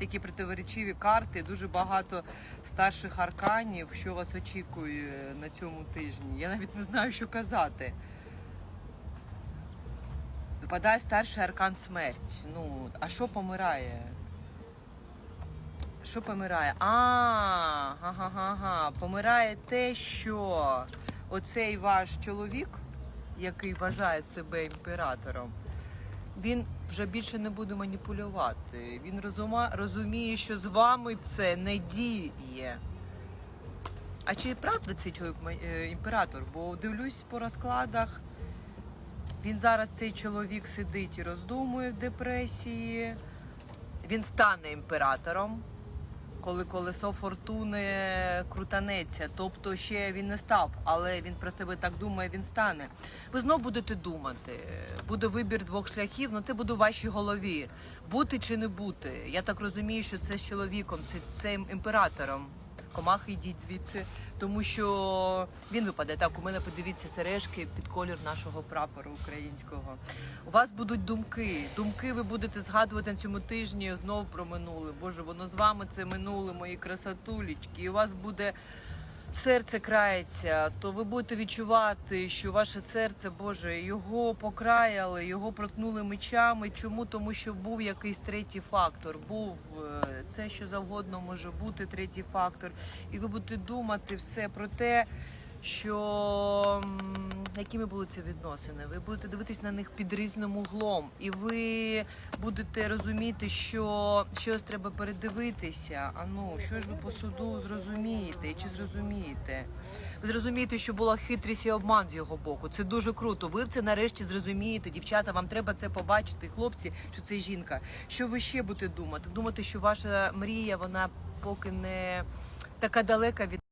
такі противоречиві карти, дуже багато старших арканів, що вас очікує на цьому тижні. Я навіть не знаю, що казати. Випадає старший аркан смерть. Ну, а що помирає? Що помирає? А, ага-га-га. Помирає те, що оцей ваш чоловік, який вважає себе імператором, він вже більше не буде маніпулювати. Він розуміє, що з вами це не діє. А чи правда цей чоловік е, імператор? Бо дивлюсь по розкладах. Він зараз цей чоловік сидить і роздумує в депресії. Він стане імператором, коли колесо фортуни крутанеться. Тобто ще він не став, але він про себе так думає, він стане. Ви знов будете думати. Буде вибір двох шляхів, але це буде у вашій голові. Бути чи не бути. Я так розумію, що це з чоловіком, це цим імператором. Комахи йдіть звідси, тому що він випаде. Так, у мене подивіться сережки під колір нашого прапору українського. У вас будуть думки. Думки ви будете згадувати на цьому тижні знову про минуле. Боже, воно з вами це минуле, мої красотулічки. І у вас буде серце крається, то ви будете відчувати, що ваше серце, Боже, його покраяли, його проткнули мечами. Чому? Тому що був якийсь третій фактор. Був е, це, що завгодно може бути третій фактор. І ви будете думати все про те, що якими були ці відносини. Ви будете дивитись на них під різним углом, і ви будете розуміти, що щось треба передивитися. А ну, що ж ви по суду зрозумієте? І чи зрозумієте? Ви зрозумієте, що була хитрість і обман з його боку. Це дуже круто. Ви це нарешті зрозумієте. Дівчата, вам треба це побачити. Хлопці, що це жінка. Що ви ще будете думати? Думати, що ваша мрія, вона поки не така далека від.